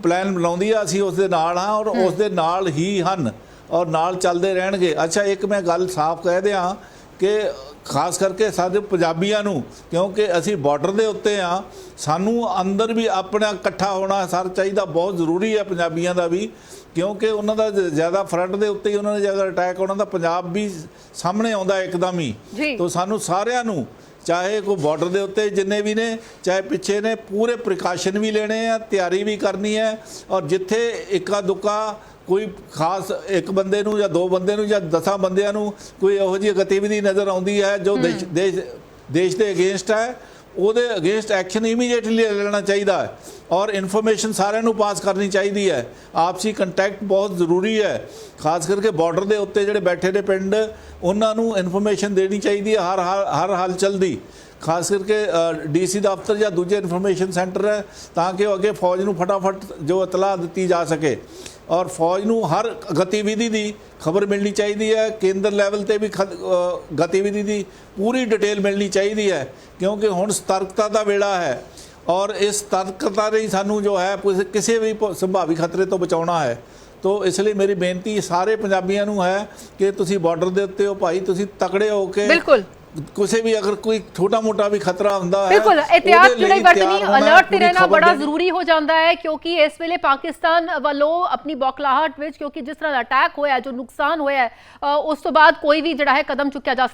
ਪਲਾਨ ਬਣਾਉਂਦੀ ਆ ਅਸੀਂ ਉਸ ਦੇ ਨਾਲ ਹਾਂ ਔਰ ਉਸ ਦੇ ਨਾਲ ਹੀ ਹਨ ਔਰ ਨਾਲ ਚੱਲਦੇ ਰਹਿਣਗੇ। ਅੱਛਾ ਇੱਕ ਮੈਂ ਗੱਲ ਸਾਫ਼ ਕਹਿ ਦਿਆਂ ਕਿ ਖਾਸ ਕਰਕੇ ਸਾਡੇ ਪੰਜਾਬੀਆਂ ਨੂੰ ਕਿਉਂਕਿ ਅਸੀਂ ਬਾਰਡਰ ਦੇ ਉੱਤੇ ਆ ਸਾਨੂੰ ਅੰਦਰ ਵੀ ਆਪਣਾ ਇਕੱਠਾ ਹੋਣਾ ਸਰ ਚਾਹੀਦਾ ਬਹੁਤ ਜ਼ਰੂਰੀ ਹੈ ਪੰਜਾਬੀਆਂ ਦਾ ਵੀ ਕਿਉਂਕਿ ਉਹਨਾਂ ਦਾ ਜ਼ਿਆਦਾ ਫਰੰਟ ਦੇ ਉੱਤੇ ਹੀ ਉਹਨਾਂ ਨੇ ਜੇਕਰ ਅਟੈਕ ਹੋਣਾ ਤਾਂ ਪੰਜਾਬ ਵੀ ਸਾਹਮਣੇ ਆਉਂਦਾ ਇੱਕਦਮ ਹੀ। ਤੋ ਸਾਨੂੰ ਸਾਰਿਆਂ ਨੂੰ ਚਾਹੇ ਕੋਈ ਬਾਰਡਰ ਦੇ ਉੱਤੇ ਜਿੰਨੇ ਵੀ ਨੇ ਚਾਹੇ ਪਿੱਛੇ ਨੇ ਪੂਰੇ ਪ੍ਰੀਕਾਸ਼ਨ ਵੀ ਲੈਣੇ ਆ ਤਿਆਰੀ ਵੀ ਕਰਨੀ ਹੈ ਔਰ ਜਿੱਥੇ ਇੱਕਾ ਦੁੱਕਾ ਕੋਈ ਖਾਸ ਇੱਕ ਬੰਦੇ ਨੂੰ ਜਾਂ ਦੋ ਬੰਦੇ ਨੂੰ ਜਾਂ ਦਸਾਂ ਬੰਦਿਆਂ ਨੂੰ ਕੋਈ ਇਹੋ ਜਿਹੀ ਗਤੀਵਿਧੀ ਨਜ਼ਰ ਆਉਂਦੀ ਹੈ ਜੋ ਦੇਸ਼ ਦੇਸ਼ ਦੇ ਅਗੇਂਸਟ ਹੈ ਉਹਦੇ ਅਗੇਂਸਟ ਐਕਸ਼ਨ ਇਮੀਡੀਏਟਲੀ ਲੈਣਾ ਚਾਹੀਦਾ ਹੈ। ਔਰ ਇਨਫੋਰਮੇਸ਼ਨ ਸਾਰਿਆਂ ਨੂੰ ਪਾਸ ਕਰਨੀ ਚਾਹੀਦੀ ਹੈ। ਆਪਸੀ ਕੰਟੈਕਟ ਬਹੁਤ ਜ਼ਰੂਰੀ ਹੈ। ਖਾਸ ਕਰਕੇ ਬਾਰਡਰ ਦੇ ਉੱਤੇ ਜਿਹੜੇ ਬੈਠੇ ਨੇ ਪਿੰਡ, ਉਹਨਾਂ ਨੂੰ ਇਨਫੋਰਮੇਸ਼ਨ ਦੇਣੀ ਚਾਹੀਦੀ ਹੈ ਹਰ ਹਰ ਹਰ ਹਲਚਲ ਦੀ। ਖਾਸ ਕਰਕੇ ਡੀਸੀ ਦਫ਼ਤਰ ਜਾਂ ਦੂਜੇ ਇਨਫੋਰਮੇਸ਼ਨ ਸੈਂਟਰ ਹੈ ਤਾਂ ਕਿ ਉਹ ਅੱਗੇ ਫੌਜ ਨੂੰ ਫਟਾਫਟ ਜੋ ਇਤਲਾਹ ਦਿੱਤੀ ਜਾ ਸਕੇ। ਔਰ ਫੌਜ ਨੂੰ ਹਰ ਗਤੀਵਿਧੀ ਦੀ ਖਬਰ ਮਿਲਣੀ ਚਾਹੀਦੀ ਹੈ, ਕੇਂਦਰ ਲੈਵਲ ਤੇ ਵੀ ਖ- ਗਤੀਵਿਧੀ ਦੀ ਪੂਰੀ ਡਿਟੇਲ ਮਿਲਣੀ ਚਾਹੀਦੀ ਹੈ, ਕਿਉਂਕਿ ਹੁਣ ਸਤਰਕਤਾ ਦਾ ਵੇਲਾ ਹੈ ਔਰ ਇਸ ਸਤਰਕਤਾ ਦੇ ਸਾਨੂੰ ਜੋ ਹੈ ਕਿਸੇ ਵੀ ਸੰਭਾਵੀ ਖਤਰੇ ਤੋਂ ਬਚਾਉਣਾ ਹੈ। ਤੋ ਇਸ ਲਈ ਮੇਰੀ ਬੇਨਤੀ ਸਾਰੇ ਪੰਜਾਬੀਆਂ ਨੂੰ ਹੈ ਕਿ ਤੁਸੀਂ ਬਾਰਡਰ ਦੇ ਉੱਤੇ ਹੋ, ਭਾਈ ਤੁਸੀਂ ਤਕੜੇ ਹੋ ਕੇ ਬਿਲਕੁਲ। ਕਿਸੇ ਵੀ ਅਗਰ ਕੋਈ ਛੋਟਾ ਮੋਟਾ ਵੀ ਖਤਰਾ ਹੁੰਦਾ ਹੈ ਬਿਲਕੁਲ ਵਰਤਣੀ ਤਿਆਰ ਹੋਣਾ, ਅਲਰਟ ਤੇ ਰਹਿਣਾ ਬੜਾ। ਜ਼ਰੂਰੀ ਹੋ ਜਾਂਦਾ ਹੈ ਕਿਉਂਕਿ ਇਸ ਵੇਲੇ ਪਾਕਿਸਤਾਨ ਵੱਲੋਂ ਆਪਣੀ ਬੌਖਲਾਹਟ ਵਿੱਚ ਕਿਉਂਕਿ ਜਿਸ ਤਰ੍ਹਾਂ ਦਾ ਅਟੈਕ ਹੋਇਆ ਜੋ ਨੁਕਸਾਨ ਹੋਇਆ ਉਸ ਤੋਂ ਬਾਅਦ ਕੋਈ ਵੀ ਜਿਹੜਾ ਹੈ ਕਦਮ ਚੁੱਕਿਆ ਜਾ ਸਕਦਾ